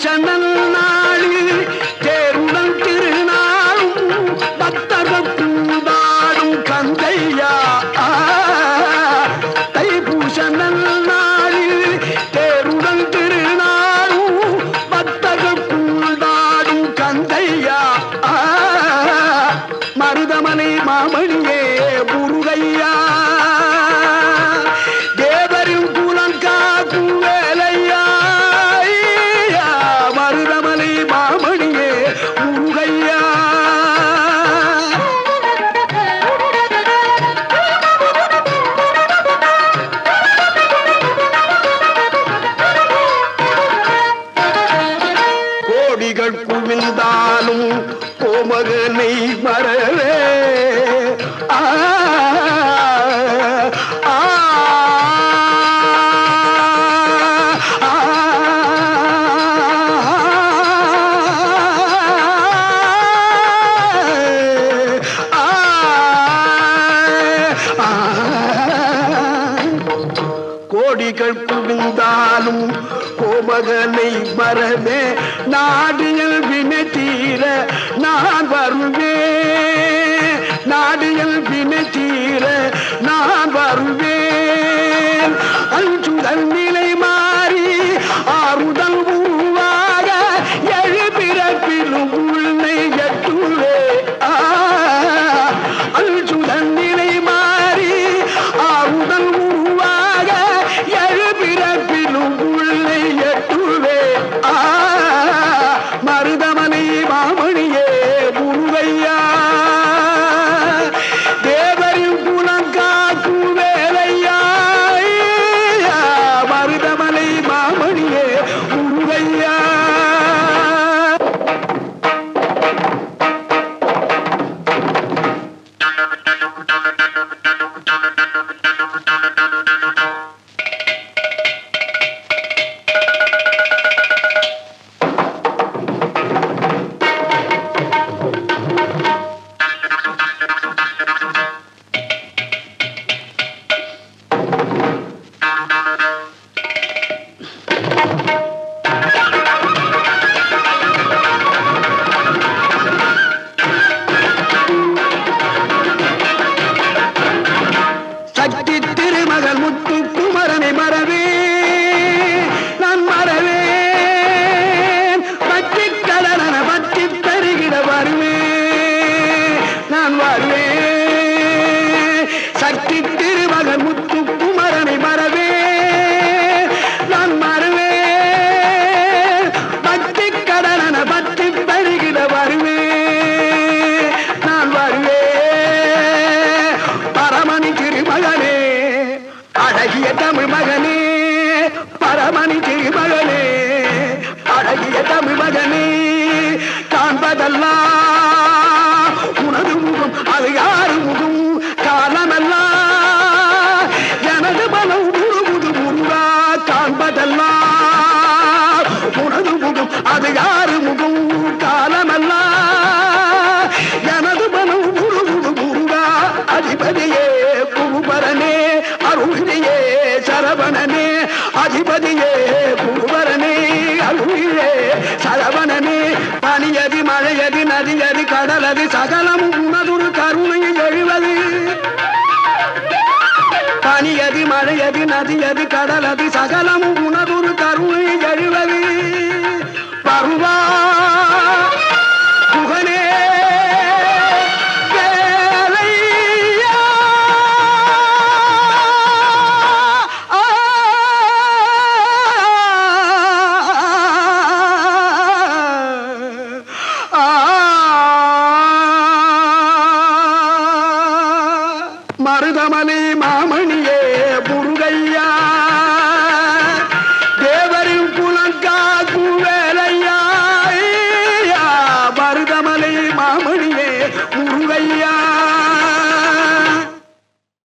Mükemmel நாளும் கோமகனை மறவே இருந்தாலும் கோமகனை வரவே நாடியல் வினை தீர நான் வருவே. நாடியல் வினை தீர நான் வருவேன். அஞ்சு தண்ணீர் சக்தி திருமகன் முத்து குமரனை மறவே. நான் மறவே. பக்தி கடன பற்றி பெருகிட வருவே. நான் வருவே. பரமணி திருமகனே அழகிய தமிழ் மகனே பரமணி திருமகனே அழகிய தமிழ் மகனே காண்பதெல்லாம் குருபரனே அருகிரியே சரவணனே அதிபதியே குருபரனே அருகிரே சரவணனே. பனியதி மழையதி நதியதி கடலதி சகலம் உனதுரு கருணை எழுவது. பனியதி மழையதி நதியதி கடலதி சகலம் உனதுரு கருணை எழுவது. பருவா